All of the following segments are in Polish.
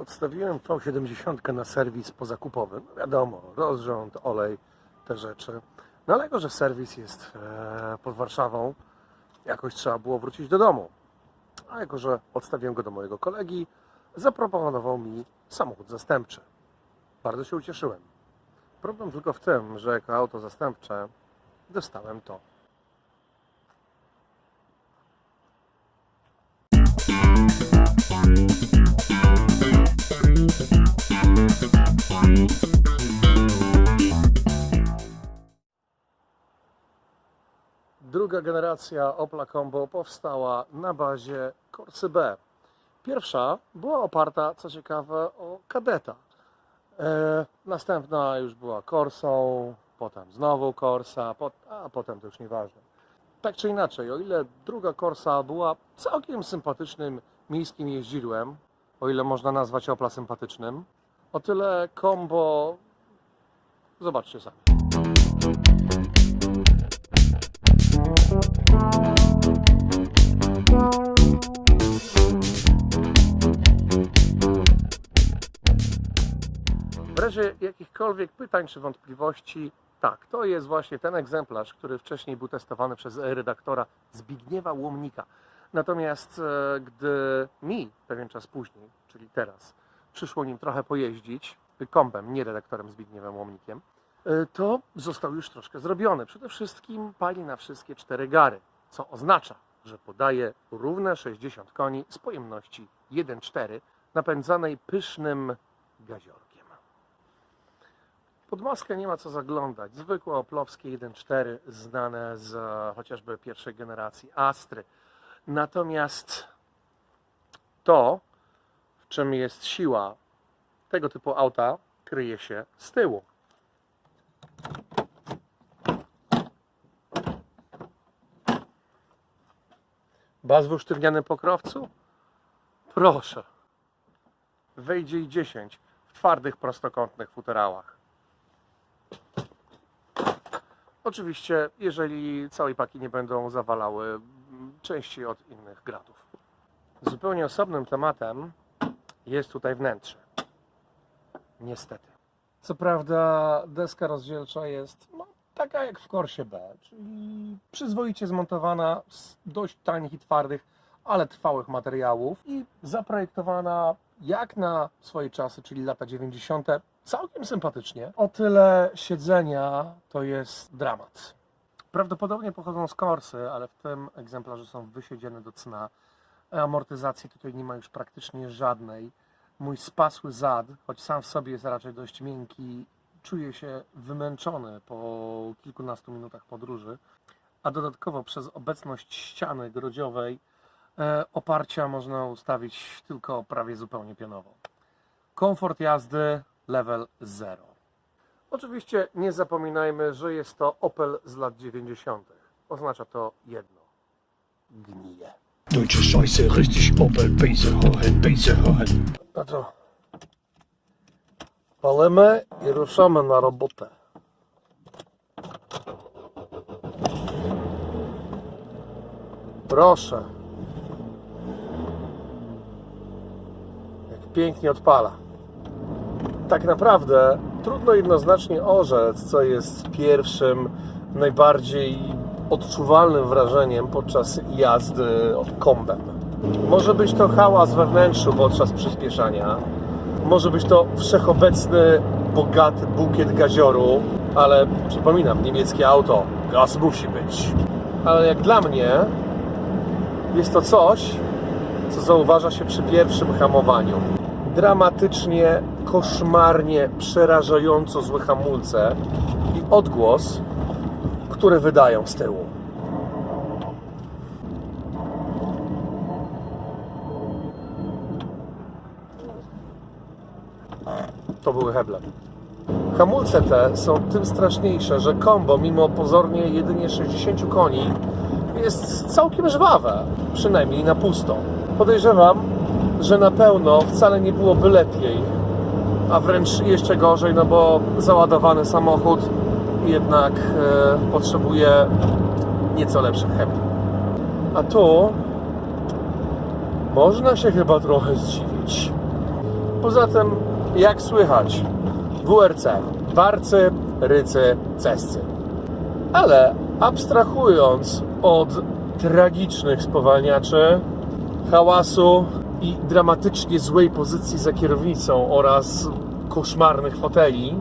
Odstawiłem V70 na serwis pozakupowym. No Wiadomo, rozrząd, olej, te rzeczy. No ale jako, że serwis jest e, pod Warszawą, jakoś trzeba było wrócić do domu. A jako, że odstawiłem go do mojego kolegi, zaproponował mi samochód zastępczy. Bardzo się ucieszyłem. Problem tylko w tym, że jako auto zastępcze dostałem to. Druga generacja Opla Combo powstała na bazie Corsy B. Pierwsza była oparta, co ciekawe, o kadeta. E, następna już była Corsą, potem znowu Corsa, a potem to już nieważne. Tak czy inaczej, o ile druga Corsa była całkiem sympatycznym miejskim jeździdłem, o ile można nazwać Opla sympatycznym, o tyle Combo zobaczcie sami. W razie jakichkolwiek pytań czy wątpliwości, tak, to jest właśnie ten egzemplarz, który wcześniej był testowany przez redaktora Zbigniewa Łomnika. Natomiast e, gdy mi pewien czas później, czyli teraz, przyszło nim trochę pojeździć, kąpem, nie redaktorem Zbigniewem Łomnikiem, to został już troszkę zrobiony. Przede wszystkim pali na wszystkie cztery gary, co oznacza, że podaje równe 60 koni z pojemności 1,4 napędzanej pysznym gaziorkiem. Pod maskę nie ma co zaglądać. Zwykłe oplowskie 1.4 znane z e, chociażby pierwszej generacji Astry. Natomiast to, w czym jest siła tego typu auta, kryje się z tyłu. Baz w usztywnianym pokrowcu? Proszę. Wejdzie i 10 w twardych, prostokątnych futerałach. Oczywiście, jeżeli całej paki nie będą zawalały częściej od innych gratów. Zupełnie osobnym tematem jest tutaj wnętrze. Niestety. Co prawda deska rozdzielcza jest no, taka jak w Corsie B, czyli przyzwoicie zmontowana z dość tanich i twardych, ale trwałych materiałów i zaprojektowana jak na swoje czasy, czyli lata 90. całkiem sympatycznie. O tyle siedzenia to jest dramat. Prawdopodobnie pochodzą z Corsy, ale w tym egzemplarzu są wysiedziane do cna. Amortyzacji tutaj nie ma już praktycznie żadnej. Mój spasły zad, choć sam w sobie jest raczej dość miękki, czuje się wymęczony po kilkunastu minutach podróży, a dodatkowo przez obecność ściany grodziowej e, oparcia można ustawić tylko prawie zupełnie pionowo. Komfort jazdy level 0. Oczywiście nie zapominajmy, że jest to Opel z lat 90. Oznacza to jedno. Gnije. Deutsche Scheiße, richtig Opel, Beiserhohen, Beiserhohen. No to palimy i ruszamy na robotę. Proszę. Jak pięknie odpala. Tak naprawdę trudno jednoznacznie orzec, co jest pierwszym, najbardziej odczuwalnym wrażeniem podczas jazdy kombem. Może być to hałas we wnętrzu podczas przyspieszania, może być to wszechobecny, bogaty bukiet gazioru, ale przypominam, niemieckie auto, gaz musi być. Ale jak dla mnie jest to coś, co zauważa się przy pierwszym hamowaniu. Dramatycznie, koszmarnie, przerażająco złe hamulce i odgłos, który wydają z tyłu. To były heble. Hamulce te są tym straszniejsze, że kombo, mimo pozornie jedynie 60 koni, jest całkiem żwawe, przynajmniej na pusto. Podejrzewam, że na pełno wcale nie byłoby lepiej, a wręcz jeszcze gorzej, no bo załadowany samochód jednak e, potrzebuje nieco lepszych hebli. A tu można się chyba trochę zdziwić. Poza tym, jak słychać, WRC, warcy, rycy, cescy. Ale abstrahując od tragicznych spowalniaczy, hałasu i dramatycznie złej pozycji za kierownicą oraz koszmarnych foteli,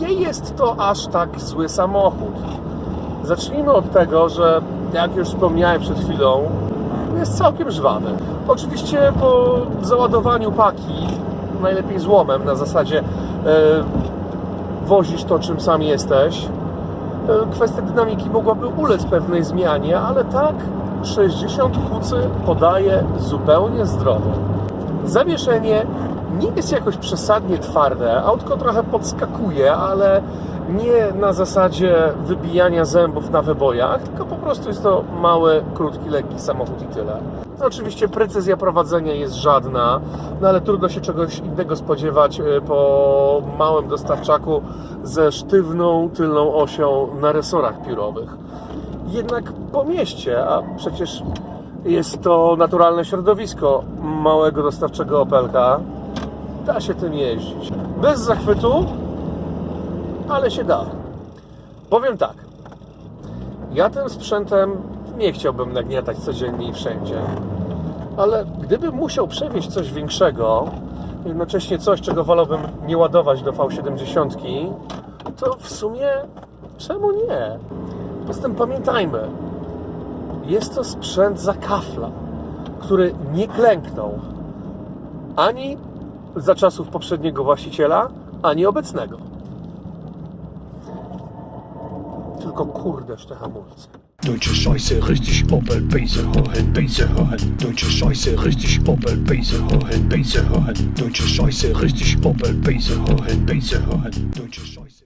nie jest to aż tak zły samochód. Zacznijmy od tego, że jak już wspomniałem przed chwilą, jest całkiem żwawy. Oczywiście po załadowaniu paki, najlepiej złomem na zasadzie e, wozisz to, czym sam jesteś. E, kwestia dynamiki mogłaby ulec pewnej zmianie, ale tak 60 kucy podaje zupełnie zdrowo. Zawieszenie nie jest jakoś przesadnie twarde, autko trochę podskakuje, ale nie na zasadzie wybijania zębów na wybojach, tylko po prostu jest to mały, krótki, lekki samochód i tyle. No, oczywiście precyzja prowadzenia jest żadna, no ale trudno się czegoś innego spodziewać e, po małym dostawczaku ze sztywną tylną osią na resorach piórowych. Jednak po mieście, a przecież jest to naturalne środowisko małego dostawczego Opelka, da się tym jeździć. Bez zachwytu, ale się da. Powiem tak. Ja tym sprzętem nie chciałbym nagniatać codziennie i wszędzie. Ale gdybym musiał przewieźć coś większego, jednocześnie coś, czego wolałbym nie ładować do V70, to w sumie czemu nie? Poza tym pamiętajmy, jest to sprzęt za kafla, który nie klęknął ani za czasów poprzedniego właściciela, ani obecnego. Tylko kurdeż te hamulce. Deutsche Scheiße, richtig Opel. Deutsche Scheiße, richtig Opel. Deutsche Scheiße, richtig Opel. Deutsche Scheiße.